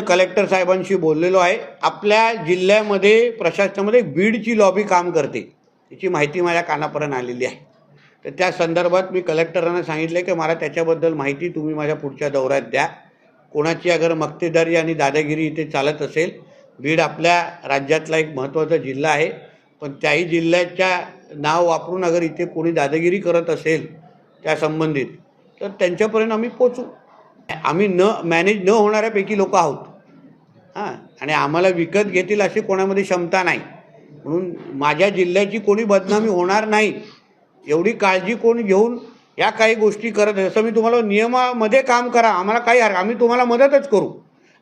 Collector साहेबांशी बोललेलो आहे. आपल्या जिल्ह्यामध्ये प्रशासनामध्ये बीडची लॉबी काम करते. याची माहिती माझ्या कानापर्यंत आलेली आहे. तर त्या संदर्भात मी कलेक्टरांना सांगितलं की मला त्याच्याबद्दल माहिती तुम्ही माझ्या पुढच्या दौऱ्यात द्या. कोणाची अगर मक्तेदारी आणि दादागिरी इथे चालत असेल बीड आपल्या राज्यातला एक महत्त्वाचा जिल्हा आहे. पण त्याही जिल्ह्याच्या नाव वापरून अगर इथे कोणी दादागिरी करत असेल त्या संबंधित तर त्यांच्यापर्यंत आम्ही पोचू आम्ही न मॅनेज न होणाऱ्यापैकी लोक आहोत. हां आणि आम्हाला विकत घेतील अशी कोणामध्ये क्षमता नाही. म्हणून माझ्या जिल्ह्याची कोणी बदनामी होणार नाही. एवढी काळजी कोण घेऊन या काही गोष्टी करत जसं मी तुम्हाला नियमामध्ये काम करा आम्हाला काही हर आम्ही तुम्हाला मदतच करू.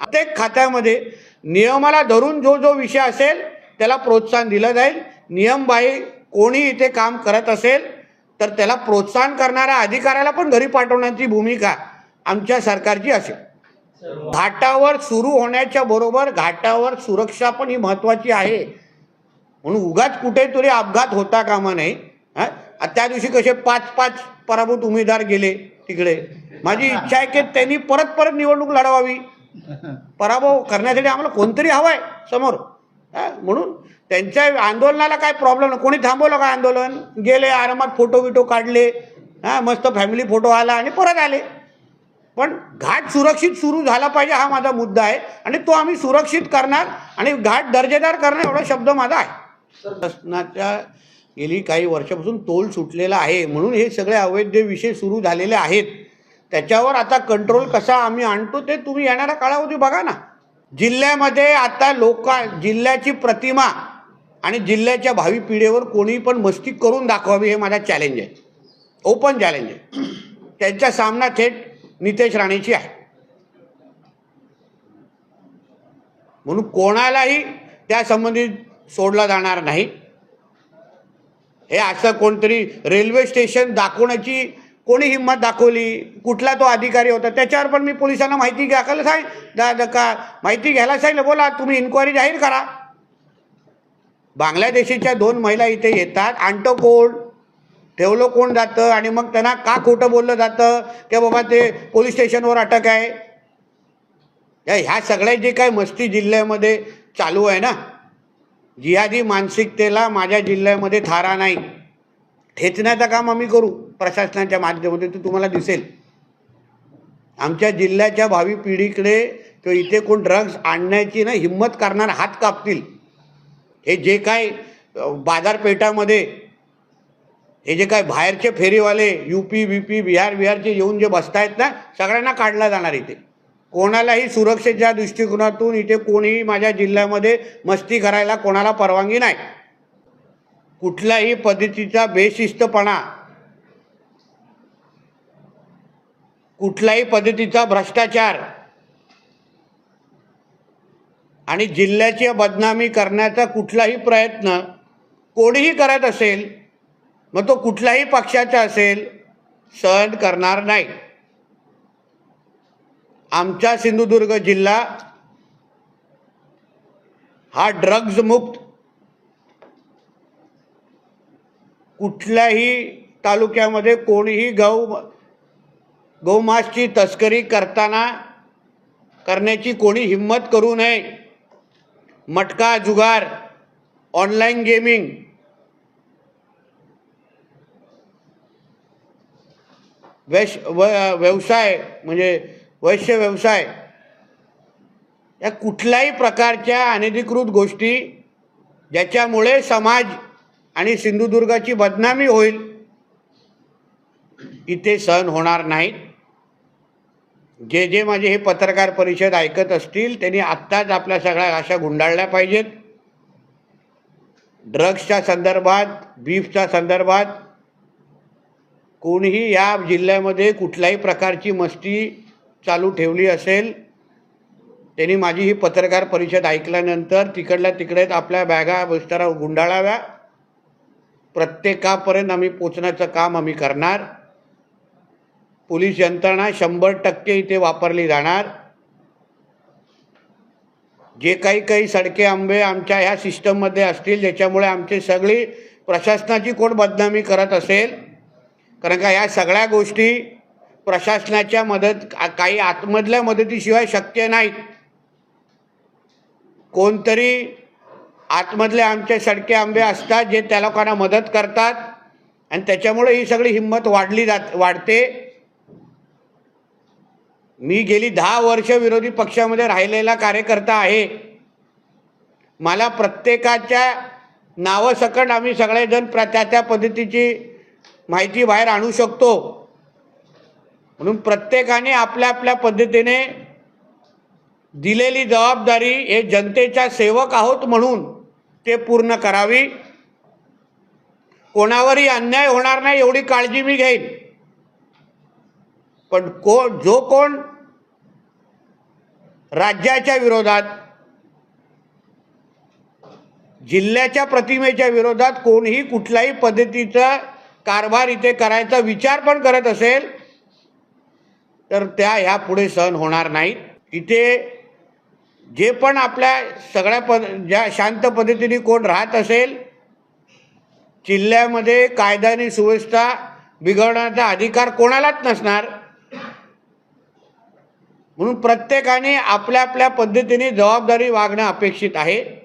प्रत्येक खात्यामध्ये नियमाला धरून जो जो विषय असेल त्याला प्रोत्साहन दिलं जाईल. नियमबाई कोणी इथे काम करत असेल तर त्याला प्रोत्साहन करणाऱ्या अधिकाऱ्याला पण घरी पाठवण्याची भूमिका आमच्या सरकारची असेल. घाटावर सुरू होण्याच्या बरोबर घाटावर सुरक्षा पण ही महत्त्वाची आहे. म्हणून उगाच कुठेतरी अपघात होता कामा नये. हा? त्या दिवशी कसे पाच पाच पराभूत उमेदवार गेले तिकडे. माझी इच्छा आहे की त्यांनी परत परत निवडणूक लढवावी. पराभव करण्यासाठी आम्हाला कोणतरी हवं आहे समोर. हा? म्हणून त्यांच्या आंदोलनाला काय प्रॉब्लेम नाही. कोणी थांबवलं का आंदोलन? गेले आरामात फोटो बिटो काढले. हां? मस्त फॅमिली फोटो आला आणि परत आले. पण घाट सुरक्षित सुरू झाला पाहिजे हा माझा मुद्दा आहे. आणि तो आम्ही सुरक्षित करणार आणि घाट दर्जेदार करणार एवढा शब्द माझा आहे. शासनाच्या गेली काही वर्षापासून तोल सुटलेला आहे म्हणून हे सगळे अवैध विषय सुरू झालेले आहेत. त्याच्यावर आता कंट्रोल कसा आम्ही आणतो ते तुम्ही येणाऱ्या काळामध्ये बघा ना. जिल्ह्यामध्ये आता लोक जिल्ह्याची प्रतिमा आणि जिल्ह्याच्या भावी पिढीवर कोणी पण मस्ती करून दाखवावी हे माझा चॅलेंज आहे. ओपन चॅलेंज आहे. त्यांचा सामना थेट नितेश राणेची आहे. म्हणून कोणालाही त्या संबंधित सोडला जाणार नाही. हे असं कोणतरी रेल्वे स्टेशन दाखवण्याची कोणी हिंमत दाखवली? कुठला तो अधिकारी होता? त्याच्यावर पण मी पोलिसांना माहिती घ्यायला सांग दा- का माहिती घ्यायला सांगितलं. बोला तुम्ही इन्क्वायरी जाहीर करा. बांगलादेशीच्या दोन महिला इथे येतात. आणतो ठेवलं कोण जातं आणि मग त्यांना का खोटं बोललं जातं की बाबा ते पोलीस स्टेशनवर अटक आहे? या ह्या सगळ्या जे काय मस्ती जिल्ह्यामध्ये चालू आहे ना जिहादी मानसिकतेला माझ्या जिल्ह्यामध्ये थारा नाही. ठेचण्याचं काम आम्ही करू प्रशासनाच्या माध्यमातून ते तुम्हाला दिसेल. आमच्या जिल्ह्याच्या भावी पिढीकडे किंवा इथे कोण ड्रग्ज आणण्याची ना हिंमत करणार हात कापतील. हे जे काय बाजारपेठामध्ये हे जे काय बाहेरचे फेरीवाले U P B P Bihar बिहारचे येऊन जे बसतायत ना सगळ्यांना काढला जाणार इथे. कोणालाही सुरक्षेच्या दृष्टिकोनातून इथे कोणीही माझ्या जिल्ह्यामध्ये मस्ती करायला कोणाला परवानगी नाही. कुठल्याही पद्धतीचा बेशिस्तपणा कुठल्याही पद्धतीचा भ्रष्टाचार आणि जिल्ह्याची बदनामी करण्याचा कुठलाही प्रयत्न कोणीही करत असेल मग तो कुठल्याही पक्षाचा असेल सहन करणार नाही. आमचा सिंधुदुर्ग जिल्हा हा ड्रग्ज मुक्त. कुठल्याही तालुक्यामध्ये कोणीही गौ गौमासची तस्करी करताना करण्याची कोणी हिंमत करू नये. मटका जुगार ऑनलाईन गेमिंग वैश व व्यवसाय म्हणजे वैश्य व्यवसाय या कुठल्याही प्रकारच्या अनधिकृत गोष्टी ज्याच्यामुळे समाज आणि सिंधुदुर्गाची बदनामी होईल इथे सहन होणार नाहीत. जे जे माझे हे पत्रकार परिषद ऐकत असतील त्यांनी आत्ताच आपल्या सगळ्या आशा गुंडाळल्या पाहिजेत. ड्रग्सच्या संदर्भात बीफच्या संदर्भात कोणीही या जिल्ह्यामध्ये कुठल्याही प्रकारची मस्ती चालू ठेवली असेल त्यांनी माझी ही पत्रकार परिषद ऐकल्यानंतर तिकडल्या तिकडेच आपल्या बॅगा बिस्तारा गुंडाळाव्या. प्रत्येकापर्यंत आम्ही पोचण्याचं काम आम्ही करणार. पोलीस यंत्रणा शंभर टक्के इथे वापरली जाणार. जे काही काही सडके आंबे आमच्या ह्या सिस्टममध्ये असतील ज्याच्यामुळे आमची सगळी प्रशासनाची कोण बदनामी करत असेल कारण का या सगळ्या गोष्टी प्रशासनाच्या मदत काही आतमधल्या मदतीशिवाय शक्य नाहीत. कोणतरी आतमधले आमचे सडके आंबे असतात जे त्या लोकांना मदत करतात आणि त्याच्यामुळे ही सगळी हिंमत वाढली जात वाढते. मी गेली दहा वर्ष विरोधी पक्षामध्ये राहिलेला कार्यकर्ता आहे. मला प्रत्येकाच्या नावासकट आम्ही सगळेजण प्र त्या त्या पद्धतीची माहिती बाहेर आणू शकतो. म्हणून प्रत्येकाने आपल्या आपल्या पद्धतीने दिलेली जबाबदारी हे जनतेच्या सेवक आहोत म्हणून ते पूर्ण करावी. कोणावरही अन्याय होणार नाही एवढी काळजी मी घेईन. पण को जो कोण राज्याच्या विरोधात जिल्ह्याच्या प्रतिमेच्या विरोधात कोणीही कुठल्याही पद्धतीचा कारभार इथे करायचा विचार पण करत असेल तर त्या ह्या पुढे सहन होणार नाहीत. इथे जे पण आपल्या सगळ्या पद ज्या शांत पद्धतीने कोण राहत असेल जिल्ह्यामध्ये कायदा आणि सुव्यवस्था बिघडण्याचा अधिकार कोणालाच नसणार. म्हणून प्रत्येकाने आपल्या आपल्या पद्धतीने जबाबदारी वागणं अपेक्षित आहे.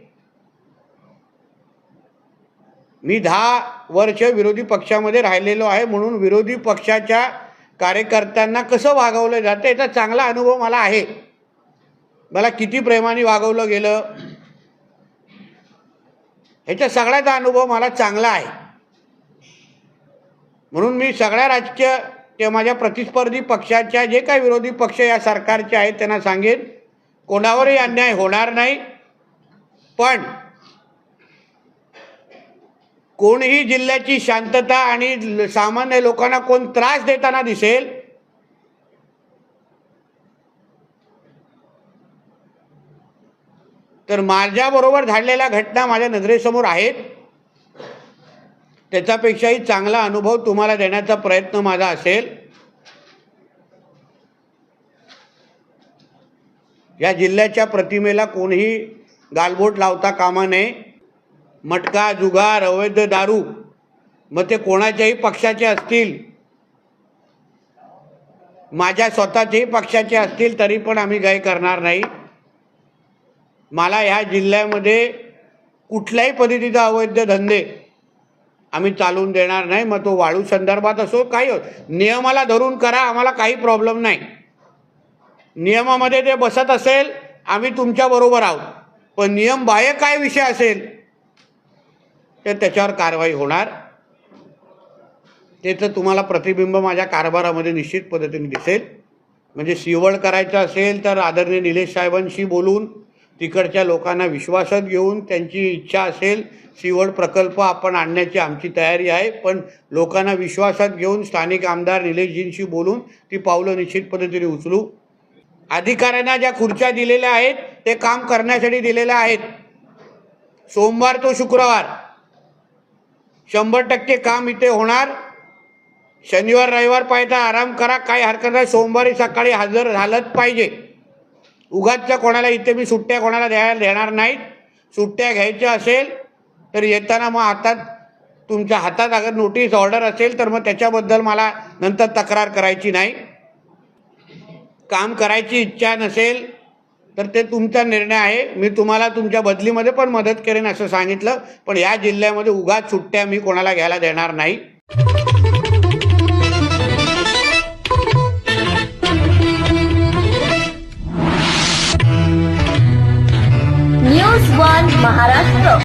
मी दहा वर्ष विरोधी पक्षामध्ये राहिलेलो आहे म्हणून विरोधी पक्षाच्या कार्यकर्त्यांना कसं वागवलं जातं याचा चांगला अनुभव मला आहे. मला किती प्रेमाने वागवलं गेलं ह्याचा सगळ्याचा अनुभव मला चांगला आहे. म्हणून मी सगळ्या राजकीय किंवा माझ्या प्रतिस्पर्धी पक्षाच्या जे काही विरोधी पक्ष या सरकारचे आहेत त्यांना सांगेन कोणावरही अन्याय होणार नाही. पण कोणीही जिल्ह्याची शांतता आणि ल- सामान्य लोकांना कोण त्रास देताना दिसेल तर माझ्याबरोबर झालेल्या घटना माझ्या नजरेसमोर आहेत. त्याच्यापेक्षाही चांगला अनुभव तुम्हाला देण्याचा प्रयत्न माझा असेल. या जिल्ह्याच्या प्रतिमेला कोणीही गालबोट लावता कामा नये. मटका जुगार अवैध दारू मग ते कोणाच्याही पक्षाचे असतील माझ्या स्वतःच्याही पक्षाचे असतील तरी पण आम्ही काही करणार नाही. मला ह्या जिल्ह्यामध्ये कुठल्याही पद्धतीचा अवैध धंदे आम्ही चालवून देणार नाही. मग तो वाळू संदर्भात असो काही हो- नियमाला धरून करा आम्हाला काही प्रॉब्लेम नाही. नियमामध्ये ते बसत असेल आम्ही तुमच्याबरोबर आहोत. पण नियम बाह्य काय विषय असेल तर त्याच्यावर कारवाई होणार. त्याचं तुम्हाला प्रतिबिंब माझ्या कारभारामध्ये निश्चित पद्धतीने दिसेल. म्हणजे सिवळ करायचं असेल तर आदरणीय निलेश साहेबांशी बोलून तिकडच्या लोकांना विश्वासात घेऊन त्यांची इच्छा असेल सिवड प्रकल्प आपण आणण्याची आमची तयारी आहे. पण लोकांना विश्वासात घेऊन स्थानिक आमदार निलेशजींशी बोलून ती पावलं निश्चित पद्धतीने उचलू. अधिकाऱ्यांना ज्या खुर्च्या दिलेल्या आहेत ते काम करण्यासाठी दिलेल्या आहेत. सोमवार तो शुक्रवार. शंभर टक्के काम इथे होणार. शनिवार रविवार पाहिजे आराम करा. काही हरकत नाही. सोमवारी सकाळी हजर झालंच पाहिजे. उगाचच्या कोणाला इथे मी सुट्ट्या कोणाला द्यायला देणार नाहीत. सुट्ट्या घ्यायच्या असेल तर येताना मग हातात तुमच्या हातात अगर नोटीस ऑर्डर असेल तर मग त्याच्याबद्दल मला नंतर तक्रार करायची नाही. काम करायची इच्छा नसेल तर ते तुमचा निर्णय आहे. मी तुम्हाला तुमच्या बदलीमध्ये पण मदत करेन असं सांगितलं. पण या जिल्ह्यामध्ये उगाच सुट्ट्या मी कोणाला घ्यायला देणार नाही. News one Maharashtra.